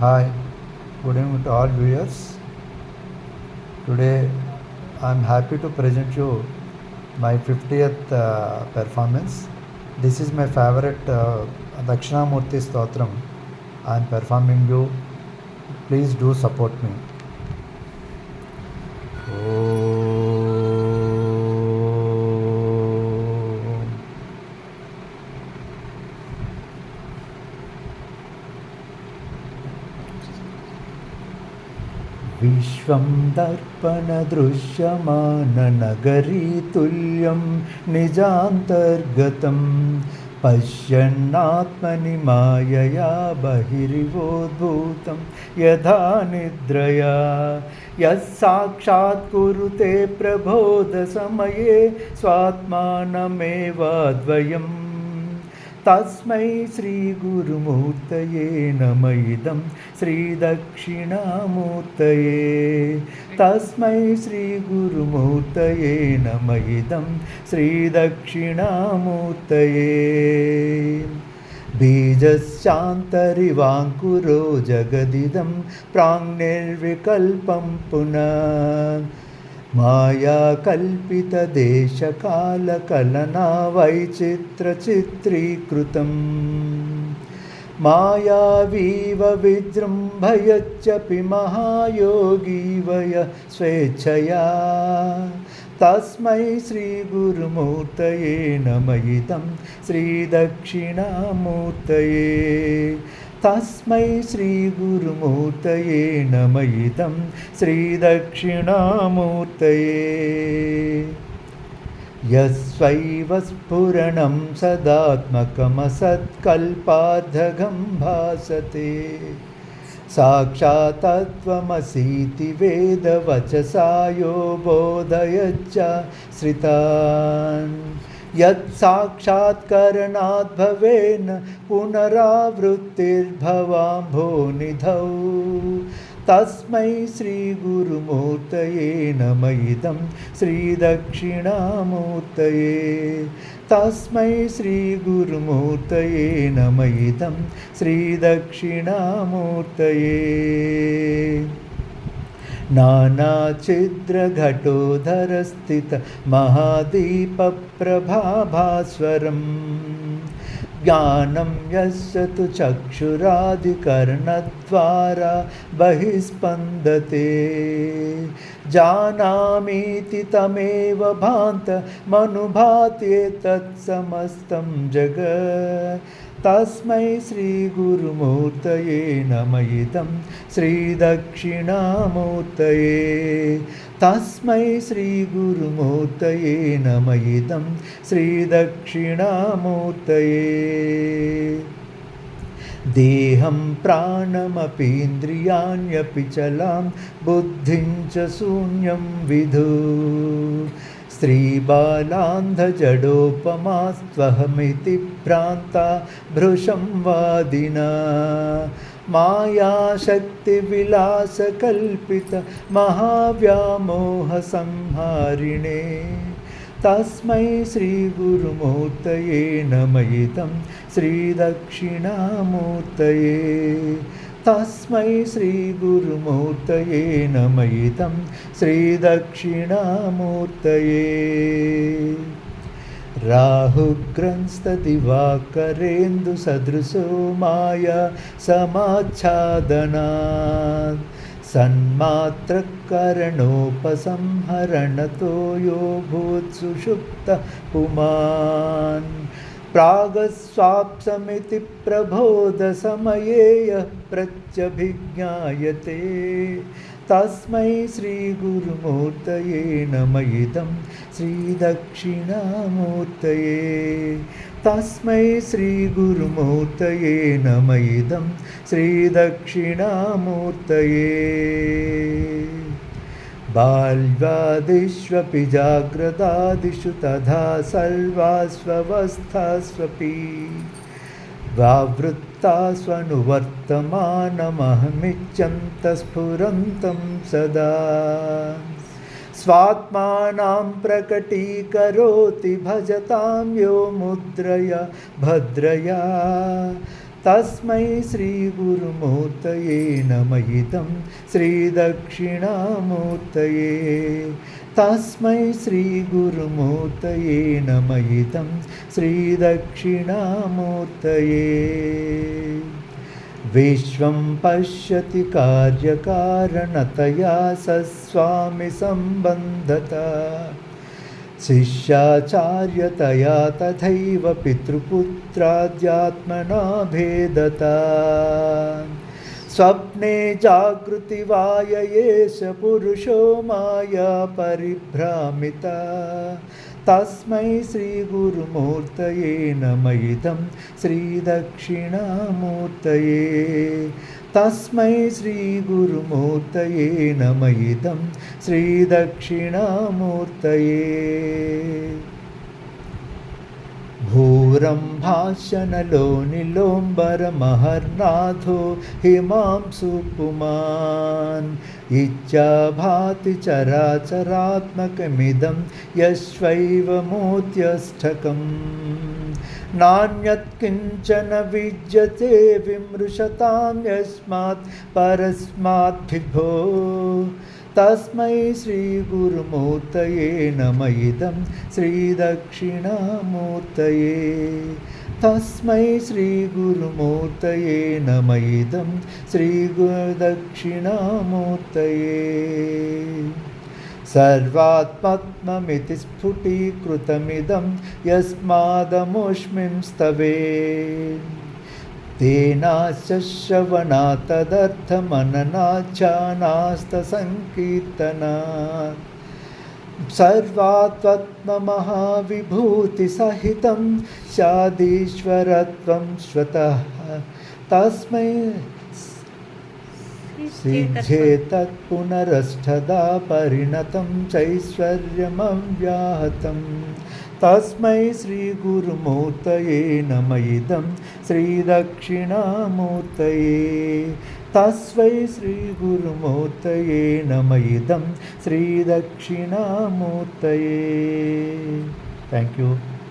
Hi, good evening to all viewers. Today I am happy to present you my 50th uh, performance. This is my favorite uh, Dakshinamurti Stotram. I am performing you. Please do support me. विश्वं दर्पणदृश्यमाननगरीतुल्यं निजान्तर्गतं पश्यन्नात्मनि मायया बहिरिवोद्भूतं यथा निद्रया। यः साक्षात् कुरुते प्रबोधसमये स्वात्मानमेवाद्वयम् तस्मै श्रीगुरुमूर्तये नम इदं श्रीदक्षिणामूर्तये तस्मै श्रीगुरुमूर्तये नम इदं श्रीदक्षिणामूर्तये बीजश्चान्तरिवाङ्कुरो जगदिदं प्राङ्निर्विकल्पं पुनः मायाकल्पितदेशकालकलना वैचित्रचित्रीकृतम् मायावीव विजृम्भयच्चपि महायोगी वय स्वेच्छया। तस्मै श्रीगुरुमूर्तये नम इदं श्रीदक्षिणामूर्तये तस्मै श्रीगुरुमूर्तये नम इदं श्रीदक्षिणामूर्तये। यस्वैव स्फुरणं सदात्मकमसत्कल्पार्धगं भासते। साक्षात्त्वमसीति वेदवचसा यो बोधयच्च श्रितान् यत् साक्षात्करणात् भवेन पुनरावृत्तिर्भवाम्भोनिधौ तस्मै श्रीगुरुमूर्तये नम इदं श्रीदक्षिणामूर्तये तस्मै श्रीगुरुमूर्तये नम इदं श्रीदक्षिणामूर्तये नानाच्छिद्रघटोधरस्थितमहादीपप्रभाभास्वरम् ज्ञानं यस्य तु चक्षुरादिकर्णद्वारा बहिस्पन्दते। जानामीति तमेव भान्तमनुभात्येतत्समस्तं जगत् तस्मै श्रीगुरुमूर्तये नम इदं श्रीदक्षिणामूर्तये। तस्मै श्रीगुरुमूर्तये नम इदं श्रीदक्षिणामूर्तये। देहं प्राणमपीन्द्रियाण्यपि चलां बुद्धिं च शून्यं विधु स्त्रीबालान्धजडोपमास्त्वहमिति भ्रान्ता भृशं वादिना। मायाशक्तिविलासकल्पितमहाव्यामोहसंहारिणे तस्मै श्रीगुरुमूर्तये नम इदं श्रीदक्षिणामूर्तये तस्मै श्रीगुरुमूर्तये नम इदं श्रीदक्षिणामूर्तये। राहुग्रंस्तदिवाकरेन्दुसदृशो माया समाच्छादनात्। सन्मात्रकरणोपसंहरणतो यो भूत्सुषुप्तः पुमान् प्रागस्वाप्समिति प्रबोधसमये यः प्रत्यभिज्ञायते। तस्मै श्रीगुरुमूर्तये नम इदं श्रीदक्षिणामूर्तये। तस्मै श्रीगुरुमूर्तये नम इदं श्रीदक्षिणामूर्तये बाल्यादिष्वपि जाग्रदादिषु तथा सर्वास्वस्थास्वपि व्यावृत्तास्वनुवर्तमानमहमिच्छन्तस्फुरन्तं सदा। स्वात्मानां प्रकटीकरोति भजतां यो मुद्रया भद्रया। तस्मै श्रीगुरुमूर्तये इदं श्रीदक्षिणामूर्तये। तस्मै श्रीगुरुमूर्तये इदं श्रीदक्षिणामूर्तये। विश्वं पश्यति कार्यकारणतया सस्वामिसम्बन्धता शिष्याचार्यतया तथैव पितृपुत्राद्यात्मना भेदता स्वप्ने जागृतिवाय एष पुरुषो माया परिभ्रामिता। तस्मै श्रीगुरुमूर्तये नम इदं श्रीदक्षिणामूर्तये। तस्मै श्रीगुरुमूर्तये नम इदं श्रीदक्षिणामूर्तये భూరంభాషణలోని లోంబర మహర్నాథో హిమాంసుపుమాన్ ఇచ్చాభాతి చరాచరాత్మకమిదం యశ్వైవ మోత్యష్టకం नान्यत्किञ्चन विद्यते विमृशतां यस्मात् परस्माद्भिभो विभो तस्मै श्रीगुरुमूर्तये नम इदं श्रीदक्षिणामूर्तये तस्मै श्रीगुरुमूर्तये नम इदं श्रीगुरुदक्षिणामूर्तये सर्वात्मत्ममिति स्फुटीकृतमिदं यस्मादमुष्मिं स्तवे तेनाश्च सर्वात्म महाविभूति सहित स्यादीश्वरत्वं स्वतः तस्म सिद्धेतत् परिणत चैश्वर्यम व्याहत तस्मै श्रीगुरुमूर्तये नम इदं श्रीदक्षिणामूर्तये तस्मै श्रीगुरुमूर्तये नम इदं श्रीदक्षिणामूर्तये थेङ्क् यू